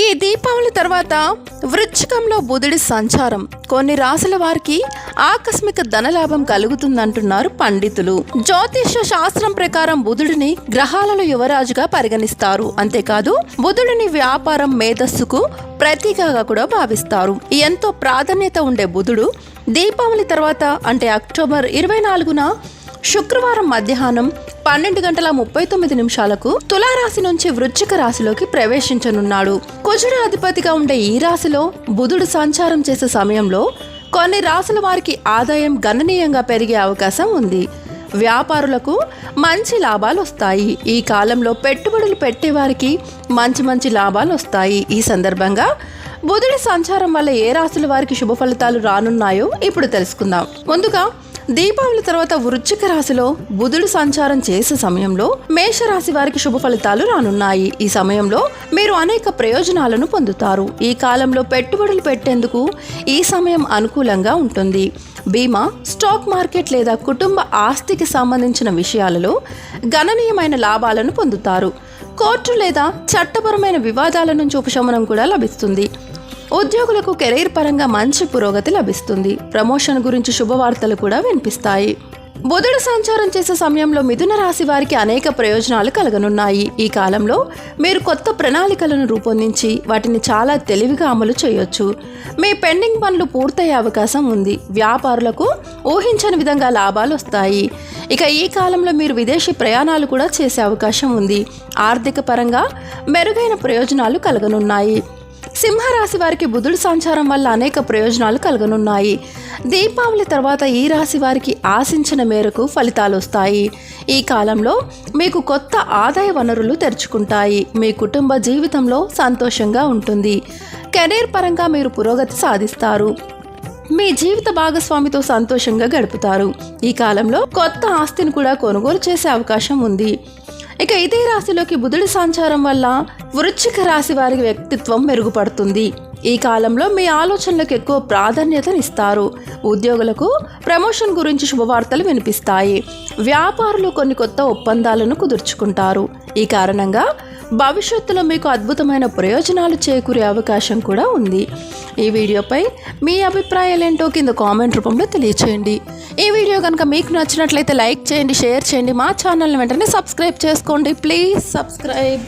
ఈ దీపావళి తర్వాత వృచ్చికంలో బుధుడి సంచారం. కొన్ని రాసుల వారికి ఆకస్మిక ధనలాభం కలుగుతుందంటున్నారు పండితులు. జ్యోతిష శాస్త్రం ప్రకారం బుధుడిని గ్రహాలలో యువరాజుగా పరిగణిస్తారు. అంతేకాదు బుధుడిని వ్యాపారం మేధస్సుకు ప్రతీకగా కూడా భావిస్తారు. ఎంతో ప్రాధాన్యత ఉండే బుధుడు దీపావళి తర్వాత అంటే అక్టోబర్ ఇరవై నాలుగున శుక్రవారం మధ్యాహ్నం పన్నెండు గంటల ముప్పై తొమ్మిది నిమిషాలకు తులారాశి నుంచి వృశ్చిక రాశిలోకి ప్రవేశించనున్నాడు. కుజుడు అధిపతిగా ఉండే ఈ రాశిలో బుధుడు సంచారం చేసే సమయంలో కొన్ని రాశుల వారికి ఆదాయం గణనీయంగా పెరిగే అవకాశం ఉంది. వ్యాపారులకు మంచి లాభాలు వస్తాయి. ఈ కాలంలో పెట్టుబడులు పెట్టేవారికి మంచి మంచి లాభాలు వస్తాయి. ఈ సందర్భంగా బుధుడి సంచారం వల్ల ఏ రాశుల వారికి శుభ ఫలితాలు రానున్నాయో ఇప్పుడు తెలుసుకుందాం. ముందుగా దీపావళి తర్వాత వృశ్చిక రాశిలో బుధుడు సంచారం చేసే సమయంలో మేషరాశి వారికి శుభ ఫలితాలు రానున్నాయి. ఈ సమయంలో మీరు అనేక ప్రయోజనాలను పొందుతారు. ఈ కాలంలో పెట్టుబడులు పెట్టేందుకు ఈ సమయం అనుకూలంగా ఉంటుంది. బీమా స్టాక్ మార్కెట్ లేదా కుటుంబ ఆస్తికి సంబంధించిన విషయాలలో గణనీయమైన లాభాలను పొందుతారు. కోర్టు లేదా చట్టపరమైన వివాదాల నుంచి ఉపశమనం కూడా లభిస్తుంది. ఉద్యోగులకు కెరీర్ పరంగా మంచి పురోగతి లభిస్తుంది. ప్రమోషన్ గురించి శుభవార్తలు కూడా వినిపిస్తాయి. బుధుడు సంచారం చేసే సమయంలో మిథున రాశి వారికి అనేక ప్రయోజనాలు కలగనున్నాయి. ఈ కాలంలో మీరు కొత్త ప్రణాళికలను రూపొందించి వాటిని చాలా తెలివిగా అమలు చేయొచ్చు. మీ పెండింగ్ పనులు పూర్తయ్యే అవకాశం ఉంది. వ్యాపారులకు ఊహించని విధంగా లాభాలు వస్తాయి. ఇక ఈ కాలంలో మీరు విదేశీ ప్రయాణాలు కూడా చేసే అవకాశం ఉంది. ఆర్థిక పరంగా మెరుగైన ప్రయోజనాలు కలగనున్నాయి. సింహరాశి వారికి బుధుడు సంచారం వల్ల అనేక ప్రయోజనాలు కలగనున్నాయి. దీపావళి తర్వాత ఈ రాశి వారికి ఆశించిన మేరకు ఫలితాలు వస్తాయి. ఈ కాలంలో మీకు కొత్త ఆదాయ వనరులు తెరుచుకుంటాయి. మీ కుటుంబ జీవితంలో సంతోషంగా ఉంటుంది. కెరీర్ పరంగా మీరు పురోగతి సాధిస్తారు. మీ జీవిత భాగస్వామితో సంతోషంగా గడుపుతారు. ఈ కాలంలో కొత్త ఆస్తిని కూడా కొనుగోలు చేసే అవకాశం ఉంది. ఇక ఇదే రాశిలోకి బుధుడి సంచారం వల్ల వృశ్చిక రాశి వారి వ్యక్తిత్వం మెరుగుపడుతుంది. ఈ కాలంలో మీ ఆలోచనలకు ఎక్కువ ప్రాధాన్యతనిస్తారు ఉద్యోగులకు ప్రమోషన్ గురించి శుభవార్తలు వినిపిస్తాయి. వ్యాపారులు కొన్ని కొత్త ఒప్పందాలను కుదుర్చుకుంటారు. ఈ కారణంగా భవిష్యత్తులో మీకు అద్భుతమైన ప్రయోజనాలు చేకూరే అవకాశం కూడా ఉంది. ఈ వీడియోపై మీ అభిప్రాయాలు ఏంటో కింద కామెంట్ రూపంలో తెలియచేయండి. ఈ వీడియో కనుక మీకు నచ్చినట్లయితే లైక్ చేయండి షేర్ చేయండి. మా ఛానల్ని వెంటనే సబ్స్క్రైబ్ చేసుకోండి. Please subscribe.